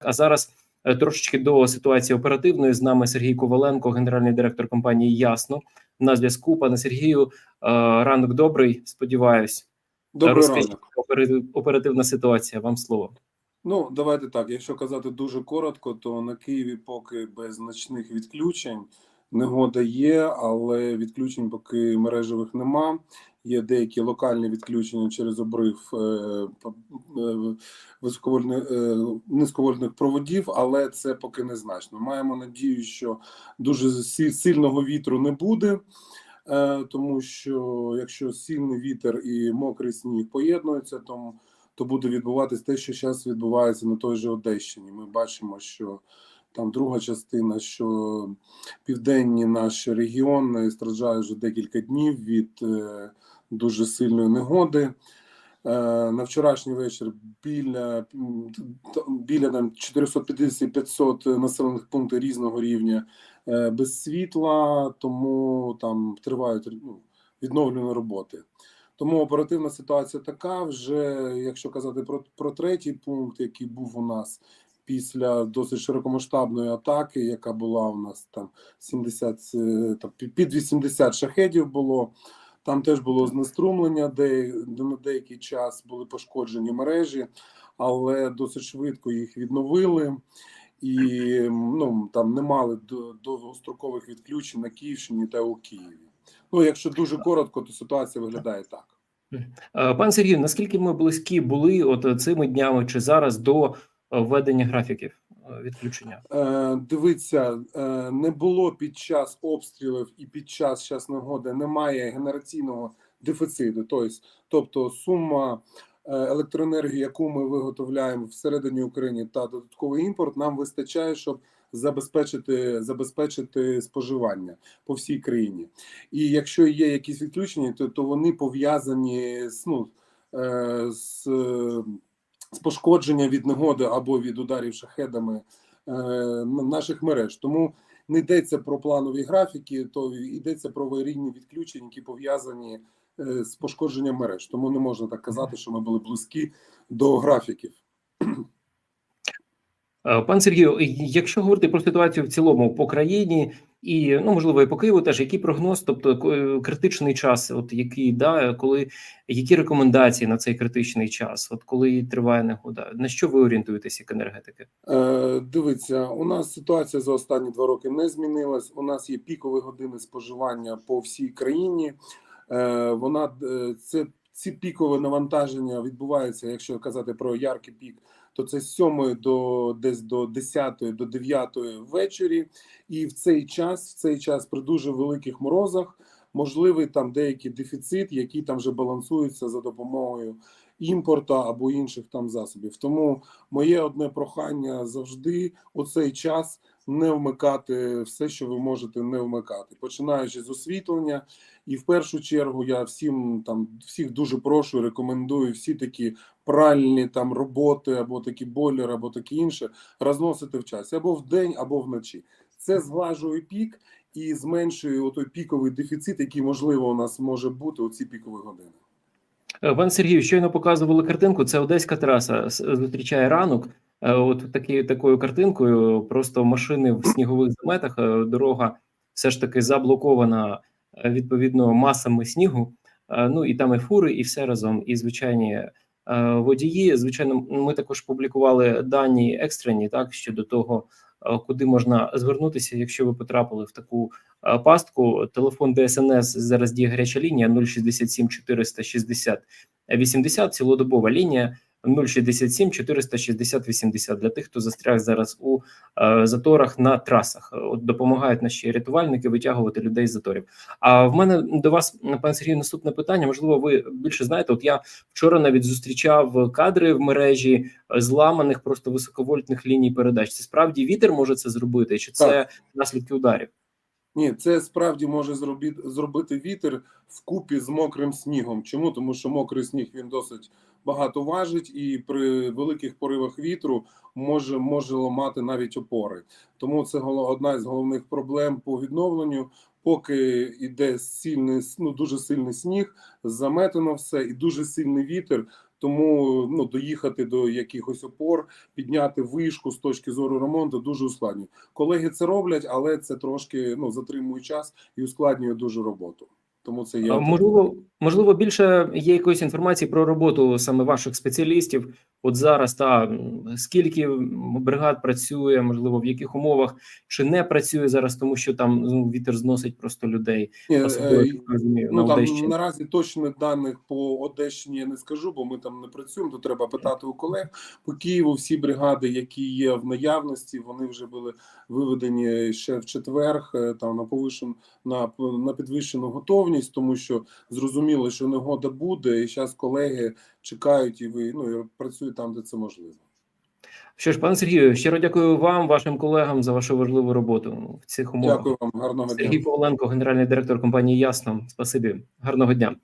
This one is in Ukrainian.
А зараз е, трошечки до ситуації оперативної з нами Сергій Коваленко, генеральний директор компанії Ясно. На зв'язку, пане Сергію, е, ранок добрий. Сподіваюсь, Добрий ранок. оперативна ситуація. Вам слово. Ну, давайте так. Якщо казати дуже коротко, то на Києві поки без значних відключень. Негода є, але відключень поки мережевих нема. Є деякі локальні відключення через обрив е, е, високовольтних е, низьковольтних проводів, але це поки незначно. Маємо надію, що дуже сильного вітру не буде. Тому що якщо сильний вітер і мокрий сніг поєднуються, то то буде відбуватись те, що зараз відбувається на той же Одещині. Ми бачимо, що там друга частина, що південні наші регіони страждають вже декілька днів від е, дуже сильної негоди. Е, на вчорашній вечір біля, біля там 450-500 населених пунктів різного рівня е, без світла, тому там тривають ну, відновлені роботи. Тому оперативна ситуація така. Вже якщо казати про, про третій пункт, який був у нас після досить широкомасштабної атаки, яка була у нас там 70, е, там під- під 80 шахедів було. Там теж було знеструмлення, де, на деякий час були пошкоджені мережі, але досить швидко їх відновили. І ну там не мали до- довгострокових відключень на Київщині та у Києві. Ну, якщо дуже коротко, то ситуація виглядає так. Е, Пан Сергій, наскільки ми близькі були от цими днями чи зараз до введення графіків е, відключення? Е, дивіться, е, не було під час обстрілів і під час час негоди немає генераційного дефіциту. Тобто, тобто сума е, електроенергії, яку ми виготовляємо всередині України та додатковий імпорт, нам вистачає, щоб забезпечити забезпечити споживання по всій країні. І якщо є якісь відключення, то, то вони пов'язані з ну е, з, з пошкодження від негоди або від ударів шахедами е, наших мереж. Тому не йдеться про планові графіки, то йдеться про аварійні відключення, які пов'язані е, з пошкодженням мереж. Тому не можна так казати, що ми були близькі до графіків. Е, Пан Сергію, якщо говорити про ситуацію в цілому по країні і ну можливо і по Києву, теж який прогноз, тобто критичний час, от який да, коли які рекомендації на цей критичний час, от коли триває негода, на що ви орієнтуєтеся як енергетики? Е, дивіться, у нас ситуація за останні два роки не змінилась. У нас є пікові години споживання по всій країні. Е, вона е, це ці пікове навантаження відбувається, якщо казати про яркий пік, то це з 7 до десь до 10, до 9 ввечері. І в цей час, в цей час при дуже великих морозах, можливий там деякий дефіцит, який там вже балансується за допомогою імпорту або інших там засобів. Тому моє одне прохання завжди у цей час не вмикати все, що ви можете не вмикати, починаючи з освітлення. І в першу чергу я всім там всіх дуже прошу, рекомендую всі такі пральні там роботи, або такі бойлери, або такі інше розносити в часі або в день, або вночі. Це зглажує пік і зменшує той піковий дефіцит, який можливо у нас може бути у ці пікові години. Е, Пан Сергію, щойно показували картинку. Це Одеська траса зустрічає ранок. Е, От такі такою картинкою. Просто машини в снігових заметах. е, Дорога все ж таки заблокована відповідно масами снігу. Ну і там і фури, і все разом, і звичайні водії. Звичайно, ми також публікували дані екстрені, так щодо того, куди можна звернутися, якщо ви потрапили в таку е, пастку. Телефон ДСНС зараз діє гаряча лінія 067 460 80, цілодобова лінія 067 460 80 для тих, хто застряг зараз у е, заторах на трасах. От допомагають наші рятувальники витягувати людей з заторів. А в мене до вас, пан Сергій, наступне питання. Можливо, ви більше знаєте. От я вчора навіть зустрічав кадри в мережі е, зламаних просто високовольтних ліній передач. Це справді вітер може це зробити, чи це наслідки ударів? Ні, це справді може зробити зробити вітер вкупі з мокрим снігом. Чому? Тому що мокрий сніг він досить багато важить, і при великих поривах вітру може може ламати навіть опори. Тому це одна з головних проблем по відновленню. поки йде сильний, ну дуже сильний сніг, заметено все і дуже сильний вітер. Тому ну доїхати до якихось опор, підняти вишку з точки зору ремонту дуже ускладнює. Колеги це роблять, але це трошки ну затримує час і ускладнює дуже роботу. Тому це є А, Можливо, можливо, більше є якоїсь інформації про роботу саме ваших спеціалістів. От зараз та скільки бригад працює, можливо, в яких умовах чи не працює зараз, тому що там ну, вітер зносить просто людей. Ні, Особливо е, розумію, Ну на там Одещині. наразі точних даних по Одещині я не скажу, бо ми там не працюємо. То треба питати у колег. По Києву всі бригади, які є в наявності, вони вже були виведені ще в четвер. е, Там на повишен на, на підвищену готовність, тому що зрозуміло, що негода буде, і зараз колеги чекають і ви ну і працюють там, де це можливо. Що ж, пане Сергію, щиро дякую вам, вашим колегам за вашу важливу роботу в цих умовах. Дякую вам, гарного дня. Сергій Павленко, генеральний директор компанії Ясно. Спасибі, гарного дня.